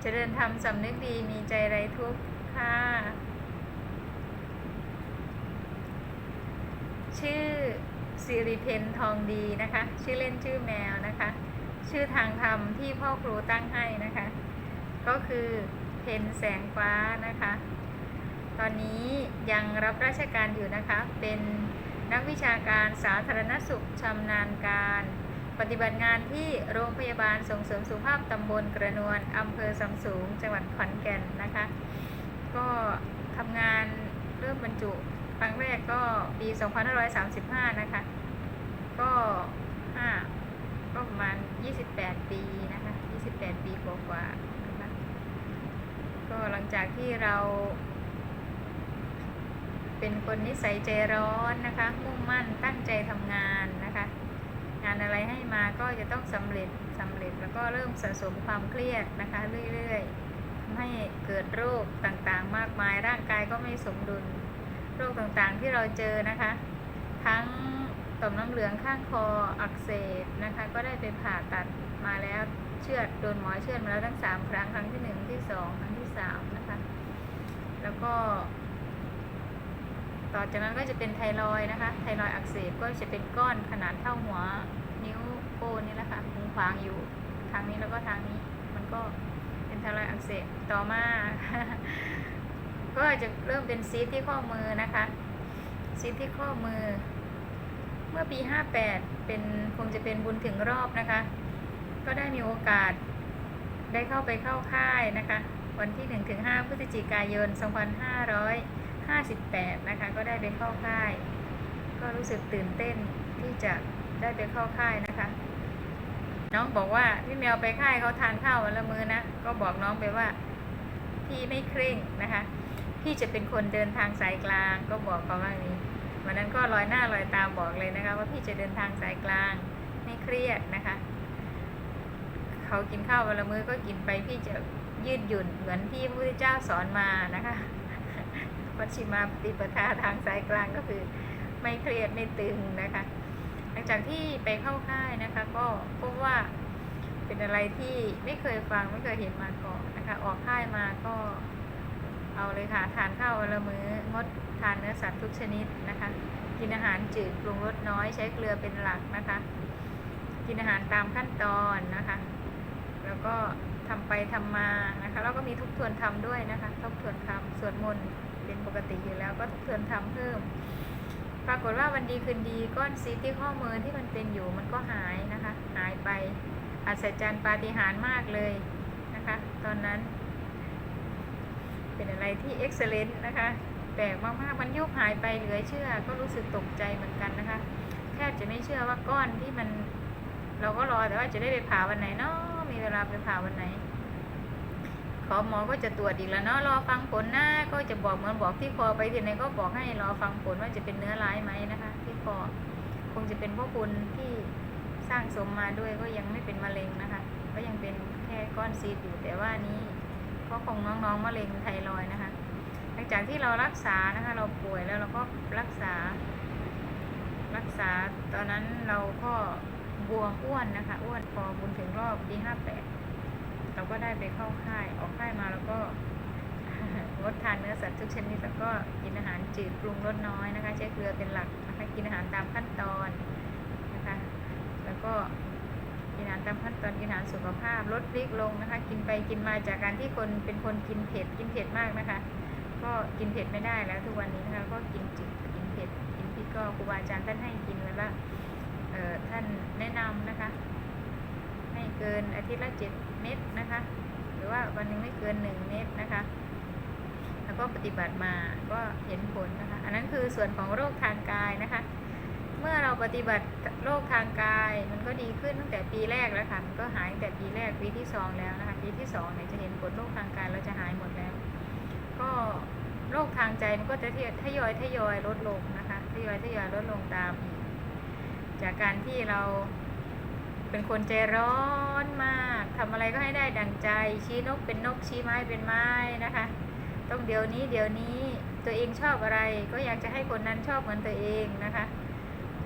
เจริญธรรมสำนึกดีมีใจไรทุกข์ค่ะ ชื่อสิริเพนทองดีนะคะ ชื่อเล่นชื่อแมวนะคะ ชื่อทางธรรมที่พ่อครูตั้งให้นะคะ ก็คือเพนแสงฟ้านะคะ ตอนนี้ยังรับราชการอยู่นะคะ เป็นนักวิชาการสาธารณสุขชำนาญการ ปฏิบัติงานที่โรงพยาบาลส่งเสริมสุขภาพตำบลกระนวนอำเภอสำสูง จังหวัดขอนแก่นนะคะ ก็ทำงานเริ่มบรรจุครั้งแรกก็ปี 2535 นะคะ ก็ 5 ก็ประมาณ 28 ปีนะคะ 28 ปีกว่าๆนะคะก็หลังจากที่เรา เป็นคนนิสัยใจร้อนนะคะ มุ่งมั่นตั้งใจทำงานานอะไรให้มาก็จะต้องสำเร็จสำเร็จแล้วก็เริ่มสะสมความเครียดนะคะเรื่อยๆทำให้เกิดโรคต่างๆ มากมายร่างกายก็ไม่สมดุล โรคต่างๆที่เราเจอนะคะ ทั้งต่อมน้ำเหลืองข้างคออักเสบนะคะ ก็ได้ไปผ่าตัดมาแล้วเชือดโดนหมอเชือดมาแล้วทั้งสามครั้งครั้งที่หนึ่งที่สองครั้งที่สามนะคะ แล้วก็ ต่อจากนั้นก็จะเป็นไทรอยนะคะ ไทรอยอักเสบก็จะเป็นก้อนขนาดเท่าหัวนิ้วโป้นี่แหละค่ะพุงขวางอยู่ทางนี้แล้วก็ทางนี้ มันก็เป็นไทรอยอักเสบต่อมา ก็จะเริ่มเป็นซีสที่ข้อมือนะคะซีสที่ข้อมือ เมื่อปี 58 เป็นคงจะเป็นบุญถึงรอบนะคะ ก็ได้มีโอกาสได้เข้าไปเข้าค่ายนะคะ วันที่ 1-5พฤศจิกายน 58 นะคะ ก็ได้ไปเข้าค่าย ก็รู้สึกตื่นเต้นที่จะได้ไปเข้าค่ายนะคะ น้องบอกว่าพี่แมวไปค่ายเขาทานข้าววันละมื้อนะ ก็บอกน้องไปว่าพี่ไม่เคร่งนะคะ พี่จะเป็นคนเดินทางสายกลาง ก็บอกเขาว่านี้วันนั้นก็ลอยหน้าลอยตาบอกเลยนะคะ ว่าพี่จะเดินทางสายกลางไม่เครียดนะคะ เขากินข้าววันละมื้อก็กินไปพี่จะยืดหยุ่นเหมือนที่พระพุทธเจ้าสอนมานะคะ วัชิมาปฏิปทาทางสายกลางก็คือ ไม่เครียดไม่ตึงนะคะ หลังจากที่ไปเข้าค่ายนะคะ ก็พบว่าเป็นอะไรที่ไม่เคยฟังไม่เคยเห็นมาก่อนนะคะ ออกค่ายมาก็เอาเลยค่ะ ทานข้าวละมื้องดทานเนื้อสัตว์ทุกชนิดนะคะ กินอาหารจืดปรุงรสน้อยใช้เกลือเป็นหลักนะคะ กินอาหารตามขั้นตอนนะคะ แล้วก็ทำไปทำมานะคะ แล้วก็มีทบทวนทำด้วยนะคะทบทวนทำสวดมนต์ เป็นปกติอยู่แล้วก็ทบทวนทำเพิ่ม ปรากฏว่าวันดีคืนดีก้อนซีที่ข้อมือที่มันเป็นอยู่มันก็หายนะคะ หายไปอัศจรรย์ปาฏิหาริย์มากเลยนะคะ ตอนนั้น เป็นอะไรที่เอ็กซ์เลนต์นะคะแปลกมากๆมันยุบหายไปเหลือเชื่อ ก็รู้สึกตกใจเหมือนกันนะคะแทบจะไม่เชื่อว่าก้อนที่มัน เราก็รอแต่ว่าจะได้ไปผ่าวันไหนเนาะมีเวลาไปผ่าวันไหน ขอหมอก็จะตรวจอีกแล้วเนาะรอฟังผลนะก็จะบอกเหมือนบอกที่คอไปทีไหนก็บอกให้รอฟังผลว่าจะเป็นเนื้อร้ายไหมนะคะ ที่คอคงจะเป็นพราะคุณที่สร้างสมมาด้วยก็ยังไม่เป็นมะเร็งนะคะ ก็ยังเป็นแค่ก้อนซีดอยู่แต่ว่านี้ก็คงน้องๆมะเร็งไทรอยนะคะ หลังจากที่เรารักษานะคะ เราป่วยแล้วเราก็รักษา รักษาตอนนั้นเราก็บวมอ้วนนะคะ อ้วนพอบุญถึงรอบปีห้าแปด เราก็ได้ไปเข้าค่ายออกค่ายมาแล้วก็งดทานเนื้อสัตว์ทุกชนิดแล้วก็กินอาหารจืดปรุงรสน้อยนะคะ ใช้เกลือเป็นหลักนะคะกินอาหารตามขั้นตอนนะคะ แล้วก็กินอาหารตามขั้นตอนกินอาหารสุขภาพลดพริกลงนะคะ กินไปกินมาจากการที่คนเป็นคนกินเผ็ดกินเผ็ดมากนะคะ ก็กินเผ็ดไม่ได้แล้วทุกวันนี้นะคะก็กินจืดกินเผ็ดกินพริกก็ครูบาอาจารย์ท่านให้กินแล้ว่าท่านแนะนำนะคะ ไม่เกินอาทิตย์ละเจ็ด เม็ดนะคะ หรือว่าวันหนึ่งไม่เกินหนึ่งเม็ดนะคะ แล้วก็ปฏิบัติมาก็เห็นผลนะคะ อันนั้นคือส่วนของโรคทางกายนะคะ เมื่อเราปฏิบัติโรคทางกายมันก็ดีขึ้นตั้งแต่ปีแรกแล้วค่ะมันก็หายตั้งแต่ปีแรกปีที่สองแล้วนะคะปีที่สองเนี่ยจะเห็นผลโรคทางกายเราจะหายหมดแล้ว ก็โรคทางใจมันก็จะทยอยทยอยลดลงนะคะทยอยทยอยลดลงตาม จากการที่เราเป็นคนใจร้อนมา ทำอะไรก็ให้ได้ดังใจ ชี้นกเป็นนกชี้ไม้เป็นไม้นะคะ ต้องเดี๋ยวนี้เดี๋ยวนี้ตัวเองชอบอะไรก็อยากจะให้คนนั้นชอบเหมือนตัวเองนะคะ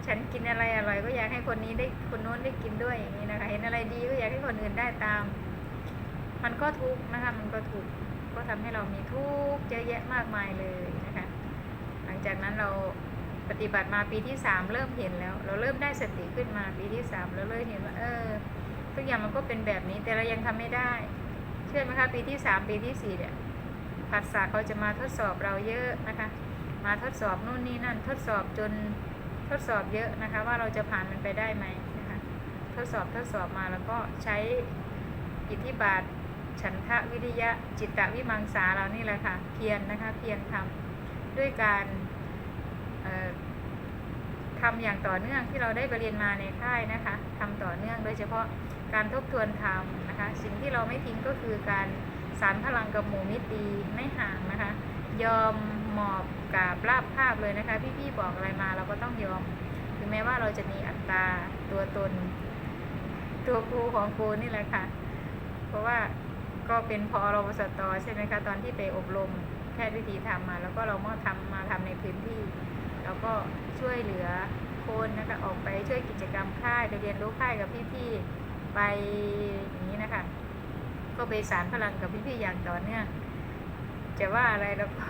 ฉันกินอะไรอร่อยก็อยากให้คนนี้ได้คนโน้นได้กินด้วยอย่างนี้นะคะ เห็นอะไรดีก็อยากให้คนอื่นได้ตาม มันก็ทุกนะคะมันก็ทุกก็ทำให้เรามีทุกข์เยอะแยะมากมายเลยนะคะ หลังจากนั้นเราปฏิบัติมาปีที่สามเริ่มเห็นแล้ว เราเริ่มได้สติขึ้นมาปีที่สามเราเริ่มเห็นว่าเออ ทุกอย่างมันก็เป็นแบบนี้ แต่เรายังทำไม่ได้ เชื่อไหมคะปีที่สามปีที่สี่เนี่ยผัสสะเขาจะมาทดสอบเราเยอะนะคะ มาทดสอบนู่นนี่นั่น ทดสอบจนทดสอบเยอะนะคะ ว่าเราจะผ่านมันไปได้ไหมนะคะทดสอบทดสอบมาแล้วก็ใช้อิทธิบาทฉันทะวิริยะจิตตวิมังสาเรานี่แหละค่ะ เพียรนะคะเพียรทำด้วยการเอ่อ ทำอย่างต่อเนื่องที่เราได้ไปเรียนมาในค่ายนะคะทำต่อเนื่องโดยเฉพาะการทบทวนธรรมนะคะ สิ่งที่เราไม่ทิ้งก็คือการสารพลังกับหมู่มิตรดีไม่ห่างนะคะ ยอมหมอบกาบราบคาบเลยนะคะ พี่ๆบอกอะไรมาเราก็ต้องยอม ถึงแม้ว่าเราจะมีอัตตาตัวตน ตัวครูของครูนี่แหละค่ะ เพราะว่าก็เป็นพอรบสตใช่ไหมคะตอนที่ไปอบรมแพทย์วิธีทำมา แล้วก็เรามาทำมาทำในพื้นที่ แล้วก็ช่วยเหลือคนนะคะออกไปช่วยกิจกรรมค่ายไปเรียนรู้ค่ายกับพี่ๆไปอย่างนี้นะคะ ก็ไปสารพลังกับพี่ๆอย่างต่อเนื่องจะว่าอะไรเราก็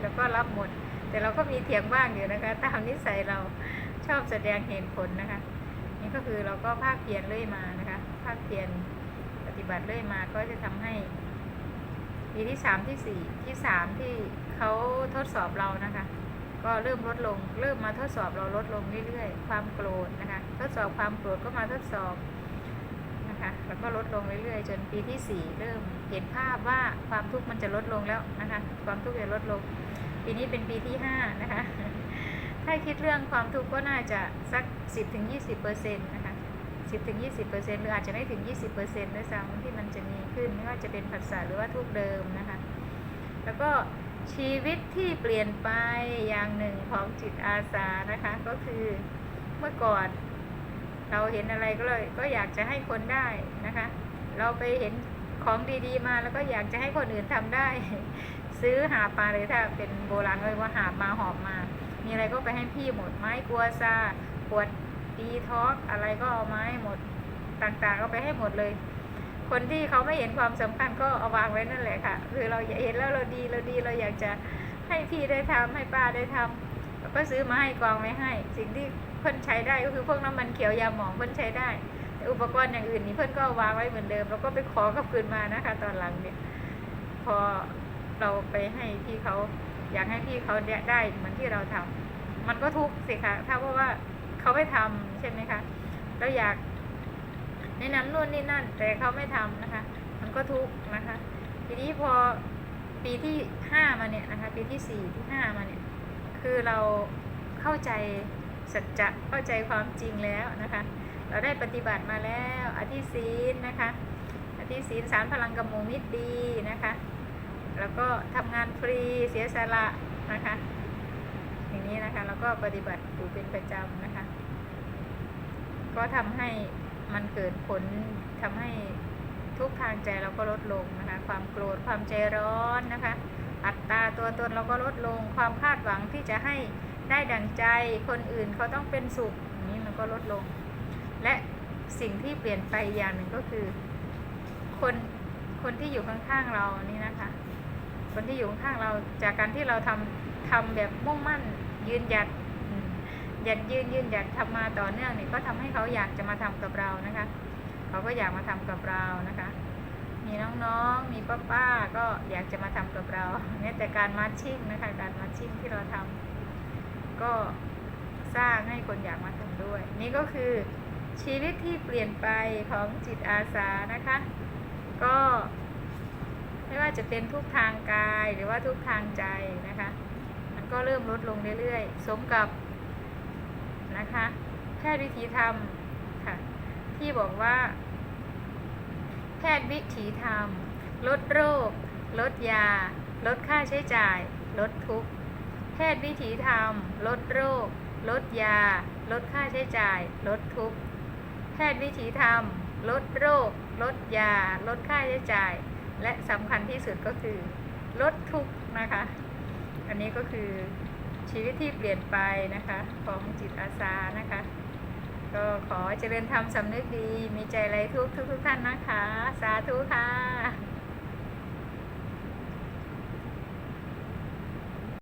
เราก็รับหมด แต่เราก็มีเถียงบ้างอยู่นะคะ ตามนิสัยเราชอบแสดงเหตุผลนะคะ นี่ก็คือเราก็ภาคเพียรเรื่อยมานะคะ ภาคเพียรปฏิบัติเรื่อยมาก็จะทำให้ปีที่สามที่สี่ที่สามที่เขาทดสอบเรานะคะ ก็เริ่มลดลง เริ่มมาทดสอบเราลดลงเรื่อยๆ ความโกรธนะคะ ทดสอบความโกรธก็มาทดสอบนะคะ แล้วก็ลดลงเรื่อยๆ จนปีที่สี่เริ่มเห็นภาพว่าความทุกข์มันจะลดลงแล้วนะคะ ความทุกข์จะลดลง ปีนี้เป็นปีที่ห้านะคะ ถ้าคิดเรื่องความทุกข์ก็น่าจะสักสิบถึงยี่สิบเปอร์เซ็นต์นะคะสิบถึงยี่สิบเปอร์เซ็นต์หรืออาจจะไม่ถึงยี่สิบเปอร์เซ็นต์ด้วยซ้ำที่มันจะมีขึ้นไม่ว่าจะเป็นผัสสะหรือว่าทุกข์เดิมนะคะ แล้วก็ ชีวิตที่เปลี่ยนไปอย่างหนึ่งของจิตอาสานะคะ ก็คือเมื่อก่อนเราเห็นอะไรก็เลย ก็อยากจะให้คนได้นะคะ เราไปเห็นของดีๆมาแล้วก็อยากจะให้คนอื่นทำได้ ซื้อหาปลาเลยถ้าเป็นโบราณเลยว่าหามาหอบมา มีอะไรก็ไปให้พี่หมดไม้กลัวซาปวดดีท็อกอะไรก็เอาไม้หมดต่างๆก็ไปให้หมดเลย คนที่เขาไม่เห็นความสำคัญก็เอาวางไว้นั่นแหละค่ะ คือเราเห็นแล้วเราดีเราดีเราอยากจะให้พี่ได้ทำให้ป้าได้ทำแล้วก็ซื้อมาให้กองไว้ให้ สิ่งที่เพิ่นใช้ได้ก็คือพวกน้ำมันเขียวยาหมองเพิ่นใช้ได้แต่อุปกรณ์อย่างอื่นนี่เพิ่นก็วางไว้เหมือนเดิม แล้วก็ไปขอกับคืนมานะคะ ตอนหลังเนี่ย พอเราไปให้พี่เขาอยากให้พี่เขาได้เหมือนที่เราทำมันก็ทุกข์สิคะถ้าเพราะว่าเขาไม่ทำใช่ไหมคะเราอยาก แนะนำนู่นนี่นั่น แต่เขาไม่ทำนะคะ มันก็ทุกข์นะคะ ทีนี้พอปีที่ห้ามาเนี่ยนะคะ ปีที่สี่ที่ห้ามาเนี่ย คือเราเข้าใจสัจจะเข้าใจความจริงแล้วนะคะ เราได้ปฏิบัติมาแล้วอธิศีลนะคะอธิศีลสารพลังกมูมิตรดีนะคะ แล้วก็ทำงานฟรีเสียสละนะคะ อย่างนี้นะคะแล้วก็ปฏิบัติอยู่เป็นประจำนะคะ ก็ทำให้ มันเกิดผลทำให้ทุกทางใจเราก็ลดลงนะคะ ความโกรธความใจร้อนนะคะ อัตตาตัวตนเราก็ลดลง ความคาดหวังที่จะให้ได้ดังใจคนอื่นเขาต้องเป็นสุขนี้มันก็ลดลง และสิ่งที่เปลี่ยนไปอย่างหนึ่งก็คือ คนคนที่อยู่ข้างๆเรานี่นะคะ คนที่อยู่ข้างเราจากการที่เราทำทำแบบมุ่งมั่นยืนหยัด ยัดยืนยืนหยัดทำมาต่อเนื่องนี่ก็ทำให้เขาอยากจะมาทำกับเรานะคะ เขาก็อยากมาทำกับเรานะคะ มีน้องๆ มีป้าๆ ก็อยากจะมาทำกับเราเนี่ยแต่การมาชิ่งนะคะ การมาชิ่งที่เราทำก็สร้างให้คนอยากมาทำด้วย นี่ก็คือชีวิตที่เปลี่ยนไปของจิตอาสานะคะ ก็ไม่ว่าจะเป็นทุกทางกายหรือว่าทุกทางใจนะคะ มันก็เริ่มลดลงเรื่อยๆ สมกับ นะคะ แพทย์วิถีธีทำค่ะ ที่บอกว่า แพทย์วิถีธรรม ลดโรค ลดยา ลดค่าใช้จ่าย ลดทุกข์ แพทย์วิถีธรรม ลดโรค ลดยา ลดค่าใช้จ่าย ลดทุกข์ แพทย์วิถีธรรม ลดโรค ลดยา ลดค่าใช้จ่าย และสำคัญที่สุดก็คือ ลดทุกข์นะคะ อันนี้ก็คือ ชีวิตที่เปลี่ยนไปนะคะของจิตอาสานะคะ ก็ขอเจริญธรรมสำนึกดี มีใจไรทุกทุกทุกท่านนะคะ สาธุค่ะ